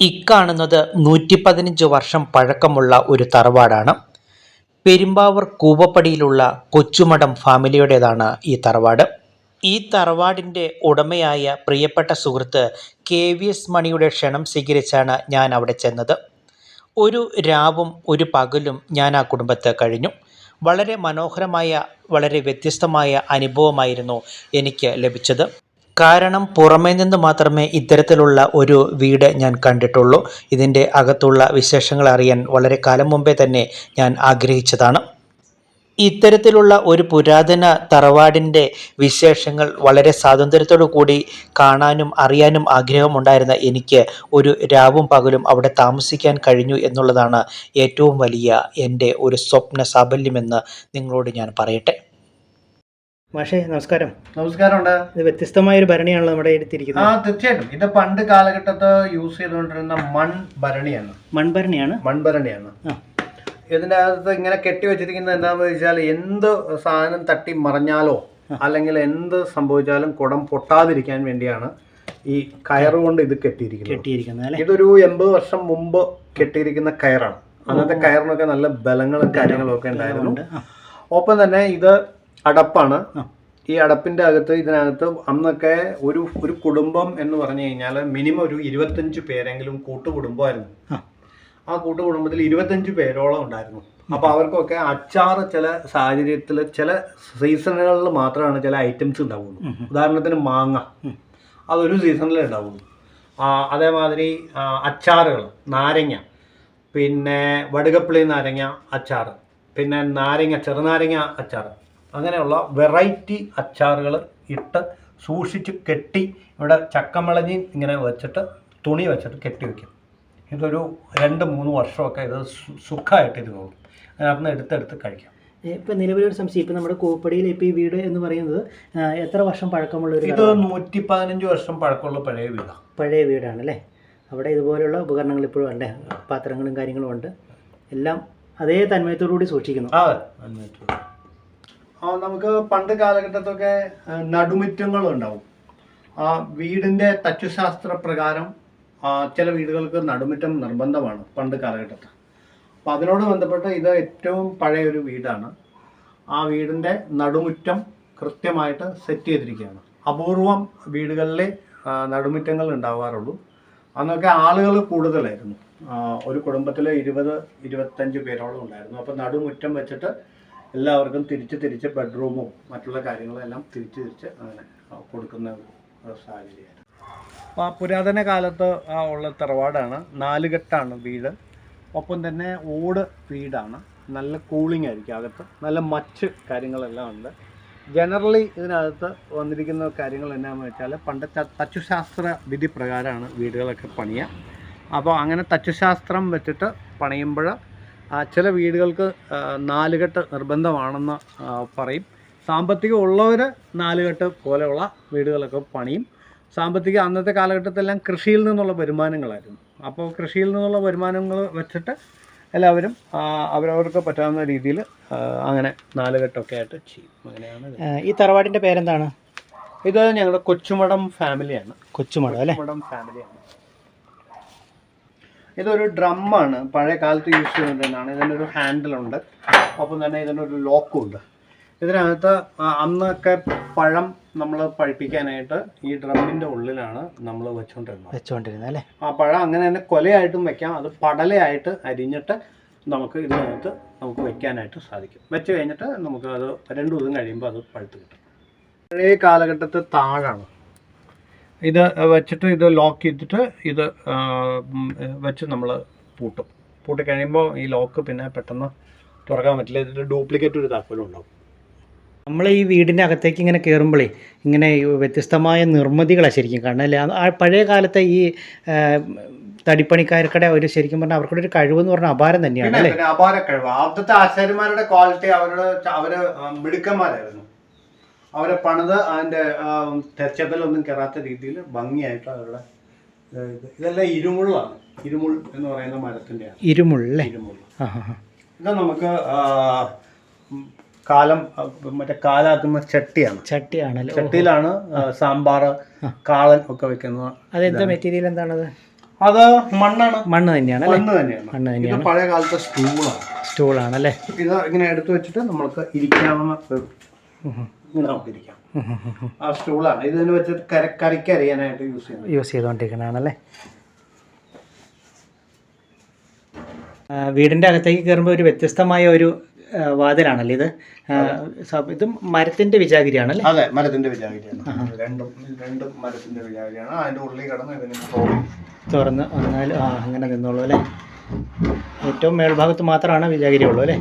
ഇക്കാണുന്നത് നൂറ്റി പതിനഞ്ച് വർഷം പഴക്കമുള്ള ഒരു തറവാടാണ്. പെരുമ്പാവൂർ കൂവപ്പടിയിലുള്ള കൊച്ചുമടം ഫാമിലിയുടേതാണ് ഈ തറവാട്. ഈ തറവാടിന്റെ ഉടമയായ പ്രിയപ്പെട്ട സുഹൃത്ത് കെ വി എസ് മണിയുടെ ക്ഷണം സ്വീകരിച്ചാണ് ഞാൻ അവിടെ ചെന്നത്. ഒരു രാവും ഒരു പകലും ഞാൻ ആ കുടുംബത്ത് കഴിഞ്ഞു. വളരെ മനോഹരമായ വളരെ വ്യത്യസ്തമായ അനുഭവമായിരുന്നു എനിക്ക് ലഭിച്ചത്. കാരണം പുറമേ നിന്ന് മാത്രമേ ഇത്തരത്തിലുള്ള ഒരു വീട് ഞാൻ കണ്ടിട്ടുള്ളൂ. ഇതിന്റെ അകത്തുള്ള വിശേഷങ്ങൾ അറിയാൻ വളരെ കാലം മുമ്പേ തന്നെ ഞാൻ ആഗ്രഹിച്ചതാണ്. ഇത്തരത്തിലുള്ള ഒരു പുരാതന തറവാടിന്റെ വിശേഷങ്ങൾ വളരെ സ്വാതന്ത്ര്യത്തോടു കൂടി കാണാനും അറിയാനും ആഗ്രഹമുണ്ടായിരുന്ന എനിക്ക് ഒരു രാവും പകലും അവിടെ താമസിക്കാൻ കഴിഞ്ഞു എന്നുള്ളതാണ് ഏറ്റവും വലിയ എന്റെ ഒരു സ്വപ്ന സാഫല്യമെന്ന് നിങ്ങളോട് ഞാൻ പറയട്ടെ. മാഷേ നമസ്കാരം. നമസ്കാരമുണ്ട്. ഇത് വ്യത്യസ്തമായ ഒരു ഭരണിയാണല്ലോ നമ്മുടെ എടുത്തിരിക്കുന്നത് ആ തീർച്ചയായിട്ടും. ഇത് പണ്ട് കാലഘട്ടത്ത് യൂസ് ചെയ്തുകൊണ്ടിരുന്ന മൺ ഭരണിയാണ്. മൺഭരണിയാണ് മൺഭരണിയാണ്. ഇതിന്റെ അകത്ത് ഇങ്ങനെ കെട്ടി വെച്ചിരിക്കുന്നത് എന്താണെന്ന് വെച്ചാൽ എന്ത് സാധനം തട്ടി മറിഞ്ഞാലോ അല്ലെങ്കിൽ എന്ത് സംഭവിച്ചാലും കുടം പൊട്ടാതിരിക്കാൻ വേണ്ടിയാണ് ഈ കയറ് കൊണ്ട് ഇത് കെട്ടിയിരിക്കുന്നത്. കെട്ടിയിരിക്കുന്നത് അല്ലേ? ഇതൊരു എൺപത് വർഷം മുമ്പ് കെട്ടിയിരിക്കുന്ന കയറാണ്. അന്നത്തെ കയറിനൊക്കെ നല്ല ബലങ്ങളും കാര്യങ്ങളും ഒക്കെ ഉണ്ടായിരുന്നു. ഒപ്പം തന്നെ ഇത് അടപ്പാണ്. ഈ അടപ്പിന്റെ അകത്ത് ഇതിനകത്ത് അന്നൊക്കെ ഒരു ഒരു കുടുംബം എന്ന് പറഞ്ഞു കഴിഞ്ഞാൽ മിനിമം ഒരു ഇരുപത്തഞ്ച് പേരെങ്കിലും കൂട്ടുകുടുംബമായിരുന്നു. ആ. കൂട്ടുകുടുംബത്തിൽ ഇരുപത്തഞ്ച് പേരോളം ഉണ്ടായിരുന്നു. അപ്പൊ അവർക്കൊക്കെ അച്ചാറ് ചില സാഹചര്യത്തിൽ ചില സീസണുകളിൽ മാത്രമാണ് ചില ഐറ്റംസ് ഉണ്ടാവുള്ളൂ. ഉദാഹരണത്തിന് മാങ്ങ. അതൊരു സീസണിലേ ഉണ്ടാവുള്ളൂ. അതേമാതിരി അച്ചാറുകൾ നാരങ്ങ. പിന്നെ വടുകപ്പിളി നാരങ്ങ അച്ചാർ പിന്നെ നാരങ്ങ ചെറുനാരങ്ങ അച്ചാർ അങ്ങനെയുള്ള വെറൈറ്റി അച്ചാറുകൾ ഇട്ട് സൂക്ഷിച്ച് കെട്ടി ഇവിടെ ചക്കമളഞ്ഞി ഇങ്ങനെ വെച്ചിട്ട് തുണി വെച്ചിട്ട് കെട്ടി വെക്കും. ഇതൊരു രണ്ട് മൂന്ന് വർഷമൊക്കെ ഇത് സുഖമായിട്ട് ഇത് പോകും. അതിനകത്ത് എടുത്തെടുത്ത് കഴിക്കാം. ഇപ്പൊ നിലവിലൊരു സംശയം. ഇപ്പം നമ്മുടെ കോപ്പടിയിൽ ഇപ്പം ഈ വീട് എന്ന് പറയുന്നത് എത്ര വർഷം പഴക്കമുള്ള ഒരു ഇത് നൂറ്റി പതിനഞ്ച് വർഷം പഴക്കമുള്ള പഴയ വീടാണ് പഴയ വീടാണ് അല്ലേ? അവിടെ ഇതുപോലെയുള്ള ഉപകരണങ്ങൾ ഇപ്പോഴും ഉണ്ട്. പാത്രങ്ങളും കാര്യങ്ങളും ഉണ്ട്. എല്ലാം അതേ തന്മയത്തോടു കൂടി സൂക്ഷിക്കുന്നു. ആ നന്നായിട്ട് ആ നമുക്ക് പണ്ട് കാലഘട്ടത്തൊക്കെ നടുമുറ്റങ്ങളും ഉണ്ടാവും ആ വീടിന്റെ തച്ചുശാസ്ത്ര പ്രകാരം ചില വീടുകൾക്ക് നടുമുറ്റം നിർബന്ധമാണ് പണ്ട് കാലഘട്ടത്തിൽ അപ്പം അതിനോട് ബന്ധപ്പെട്ട് ഇത് ഏറ്റവും പഴയ ഒരു വീടാണ്. ആ വീടിന്റെ നടുമുറ്റം കൃത്യമായിട്ട് സെറ്റ് ചെയ്തിരിക്കുകയാണ്. അപൂർവം വീടുകളിലെ നടുമുറ്റങ്ങൾ ഉണ്ടാവാറുള്ളൂ. അന്നൊക്കെ ആളുകൾ കൂടുതലായിരുന്നു. ഒരു കുടുംബത്തിലെ ഇരുപത് ഇരുപത്തഞ്ച് പേരോളം ഉണ്ടായിരുന്നു. അപ്പോൾ നടുമുറ്റം വെച്ചിട്ട് എല്ലാവർക്കും തിരിച്ച് തിരിച്ച് ബെഡ്റൂമും മറ്റുള്ള കാര്യങ്ങളെല്ലാം തിരിച്ച് തിരിച്ച് അങ്ങനെ കൊടുക്കുന്ന ഒരു സാഹചര്യമായിരുന്നു. ആ പുരാതന കാലത്ത് ഉള്ള തറവാടാണ്. നാലുകെട്ടാണ് വീട്. ഒപ്പം തന്നെ ഓട് വീടാണ്. നല്ല കൂളിംഗ് ആയിരിക്കും അകത്ത്. നല്ല മച്ച് കാര്യങ്ങളെല്ലാം ഉണ്ട്. ജനറലി ഇതിനകത്ത് വന്നിരിക്കുന്ന കാര്യങ്ങൾ എന്നാന്ന് വെച്ചാൽ പണ്ട് തച്ചുശാസ്ത്ര വിധി പ്രകാരമാണ് വീടുകളൊക്കെ പണിയുക. അപ്പോൾ അങ്ങനെ തച്ചുശാസ്ത്രം വെച്ചിട്ട് പണിയുമ്പോൾ ചില വീടുകൾക്ക് നാലുകെട്ട് നിർബന്ധമാണെന്ന് പറയും. സാമ്പത്തികം ഉള്ളവർ നാലുകെട്ട് പോലെയുള്ള വീടുകളൊക്കെ പണിയും. സാമ്പത്തിക അന്നത്തെ കാലഘട്ടത്തിലെല്ലാം കൃഷിയിൽ നിന്നുള്ള വരുമാനങ്ങളായിരുന്നു. അപ്പോൾ കൃഷിയിൽ നിന്നുള്ള വരുമാനങ്ങൾ വെച്ചിട്ട് എല്ലാവരും അവരവർക്ക് പറ്റാവുന്ന രീതിയിൽ അങ്ങനെ നാലുകെട്ടൊക്കെ ആയിട്ട് ചെയ്യും. അങ്ങനെയാണ്. ഈ തറവാടിന്റെ പേരെന്താണ്? ഇത് ഞങ്ങളുടെ കൊച്ചുമടം ഫാമിലിയാണ്. കൊച്ചുമടം അല്ലേ? കൊച്ചുമടം ഫാമിലിയാണ്. ഇതൊരു ഡ്രമ്മാണ്. പഴയ കാലത്ത് യൂസ് ചെയ്യുന്നതാണ് ഇതിനൊരു ഹാൻഡിലുണ്ട്. ഒപ്പം തന്നെ ഇതിനൊരു ലോക്കും ഉണ്ട് ഇതിനകത്ത് അന്നൊക്കെ പഴം നമ്മൾ പഴിപ്പിക്കാനായിട്ട് ഈ ഡ്രമ്മിന്റെ ഉള്ളിലാണ് നമ്മൾ വെച്ചുകൊണ്ടിരുന്നത് വെച്ചുകൊണ്ടിരുന്നത് അല്ലേ? ആ പഴം അങ്ങനെ തന്നെ കൊലയായിട്ടും വെക്കാം. അത് പടലയായിട്ട് അരിഞ്ഞിട്ട് നമുക്ക് ഇതിനകത്ത് നമുക്ക് വെക്കാനായിട്ട് സാധിക്കും. വെച്ച് കഴിഞ്ഞിട്ട് നമുക്ക് അത് രണ്ടു ദിവസം കഴിയുമ്പോൾ അത് പഴുത്ത് കിട്ടും. പഴയ കാലഘട്ടത്തെ താഴാണ്. ഇത് വെച്ചിട്ട് ഇത് ലോക്ക് ചെയ്തിട്ട് ഇത് വെച്ച് നമ്മൾ പൂട്ടും. പൂട്ടി കഴിയുമ്പോൾ ഈ ലോക്ക് പിന്നെ പെട്ടെന്ന് തുറക്കാൻ പറ്റില്ല. ഇതിന്റെ ഡ്യൂപ്ലിക്കേറ്റ് ഒരു താക്കോലും ഉണ്ടാവും. നമ്മൾ ഈ വീടിന്റെ അകത്തേക്ക് ഇങ്ങനെ കയറുമ്പോഴേ ഇങ്ങനെ വ്യത്യസ്തമായ നിർമ്മിതികളാണ് ശരിക്കും കാരണം അല്ലേ? പഴയ കാലത്തെ ഈ തടിപ്പണിക്കാർക്കടെ ഒരു ശരിക്കും പറഞ്ഞാൽ അവർക്കുടെ ഒരു കഴിവെന്ന് പറഞ്ഞാൽ അപാരം തന്നെയാണ് അല്ലേ? പിന്നെ അപാര കഴിവ്. ആദ്യത്തെ ആശാരിമാരുടെ ക്വാളിറ്റി അവരുടെ അവർ അവർ മിടുക്കന്മാരായിരുന്നു. അവരെ പണിത് അതിന്റെ ആ, തെച്ചതലൊന്നും കയറാത്ത രീതിയിൽ ഭംഗിയായിട്ട് അവരുടെ ഇത് ഇത്. ഇതെല്ലാം ഇരുമുള്ളാണ്. ഇരുമുൾ എന്ന് പറയുന്ന മരത്തിന്റെയാണ് ഇരുമുള്ള ഇരുമുൾ. ഇത് നമുക്ക് കാലം മറ്റേ കാലാക്കുന്ന ചട്ടിയാണ്. ചട്ടിയാണ് ചട്ടിയിലാണ് സാമ്പാർ കാളൻ ഒക്കെ വെക്കുന്നത് അതെന്താ മെറ്റീരിയൽ എന്താണത്? അത് മണ്ണാണ്. മണ്ണ് തന്നെയാണ് മണ്ണ് തന്നെയാണ്. മണ്ണ് തന്നെയാണ്. പഴയ കാലത്തെ സ്റ്റൂളാണ് സ്റ്റൂളാണ് അല്ലേ ഇത് ഇങ്ങനെ എടുത്തു വെച്ചിട്ട് നമ്മൾക്ക് ഇരിക്കാവുന്ന ഇങ്ങനെ നോക്കിയിരിക്കാം. ആ സ്റ്റൂളാണ്. ഇതിന് വെച്ചിട്ട് കര കറിക്ക് അറിയാനായിട്ട് യൂസ് ചെയ്യുന്നത്. യൂസ് ചെയ്തുകൊണ്ടിരിക്കുന്നതാണല്ലേ ആ, വീടിന്റെ അകത്തേക്ക് കയറുമ്പോൾ ഒരു വ്യത്യസ്തമായ ഒരു വാതിലാണല്ലേ ഇത്? ഇത് മരത്തിന്റെ വിചാഗിരിയാണല്ലേ? അതെ മരത്തിന്റെ വിചാഗിരിയാണ്. രണ്ടും രണ്ടും മരത്തിന്റെ വിചാഗിരിയാണ്. അതിന്റെ ഉള്ളിൽ കിടന്ന് ഇതിന് തുറന്ന് വന്നാൽ ആ അങ്ങനെ നിന്നോളൂ അല്ലേ? ഏറ്റവും മേൽഭാഗത്ത് മാത്രമാണ് വിചാഗിരി ഉള്ളൂ അല്ലേ